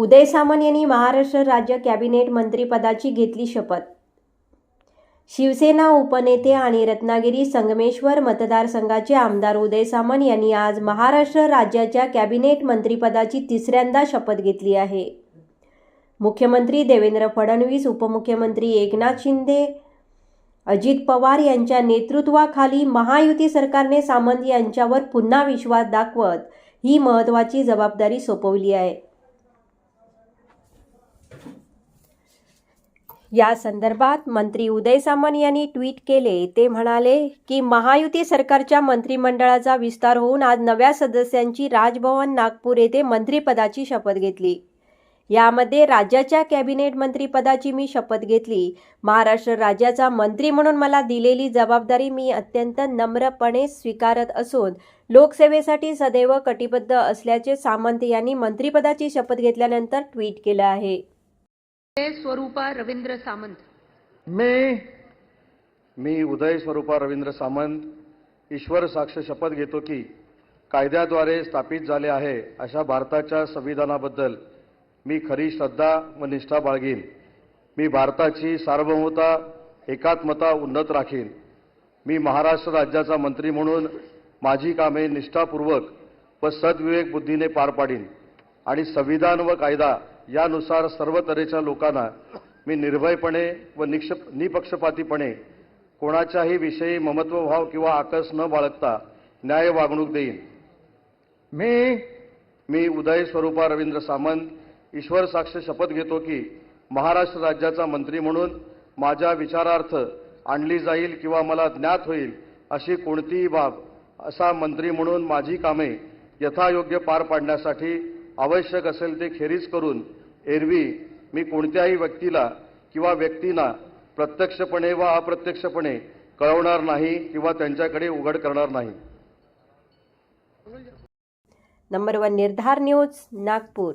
उदय सामंत यांनी महाराष्ट्र राज्य कॅबिनेट मंत्रिपदाची घेतली शपथ. शिवसेना उपनेते आणि रत्नागिरी संगमेश्वर मतदारसंघाचे आमदार उदय सामंत यांनी आज महाराष्ट्र राज्याच्या कॅबिनेट मंत्रिपदाची तिसऱ्यांदा शपथ घेतली आहे. मुख्यमंत्री देवेंद्र फडणवीस उपमुख्यमंत्री एकनाथ शिंदे अजित पवार यांच्या नेतृत्वाखाली महायुती सरकारने सामंत यांच्यावर पुन्हा विश्वास दाखवत ही महत्त्वाची जबाबदारी सोपवली आहे. या संदर्भात मंत्री उदय सामंत यांनी ट्विट केले. ते म्हणाले की महायुती सरकारच्या मंत्रिमंडळाचा विस्तार होऊन आज नव्या सदस्यांची राजभवन नागपूर येथे मंत्रिपदाची शपथ घेतली. यामध्ये राज्याच्या कॅबिनेट मंत्रिपदाची मी शपथ घेतली. महाराष्ट्र राज्याचा मंत्री म्हणून मला दिलेली जबाबदारी मी अत्यंत नम्रपणे स्वीकारत असून लोकसेवेसाठी सदैव कटिबद्ध असल्याचे सामंत यांनी मंत्रिपदाची शपथ घेतल्यानंतर ट्विट केलं आहे. स्वरूपा रवींद्र सामंत. मी मी उदय स्वरूपा रवींद्र सामंत ईश्वर साक्ष शपथ घेतो की कायद्याद्वारे स्थापित झाले आहे अशा भारताच्या संविधानाबद्दल मी खरी श्रद्धा व निष्ठा बाळगीन. मी भारताची सार्वभौमता एकात्मता उन्नत राखीन. मी महाराष्ट्र राज्याचा मंत्री म्हणून माझी कामे निष्ठापूर्वक व सद्विवेक बुद्धीने पार पाडीन आणि संविधान व कायदा यानुसार सर्व तऱ्हेच्या लोकांना मी निर्भयपणे व निक्ष निपक्षपातीपणे कोणाच्याही विषयी ममत्वभाव किंवा आकस न बाळगता न्याय वागणूक देईन. मी? मी उदय स्वरूपा रवींद्र सामंत ईश्वर साक्ष शपथ घेतो की महाराष्ट्र राज्याचा मंत्री म्हणून माझ्या विचारार्थ आणली जाईल किंवा मला ज्ञात होईल अशी कोणतीही बाब असा मंत्री म्हणून माझी कामे यथायोग्य पार पाडण्यासाठी आवश्यक असेल ते खेरीज करून एरवी मी कोणत्याही व्यक्तीला किंवा व्यक्तींना प्रत्यक्षपणे व अप्रत्यक्षपणे कळवणार नाही किंवा त्यांच्याकडे उघड करणार नाही. Number one Nirdhar news Nagpur.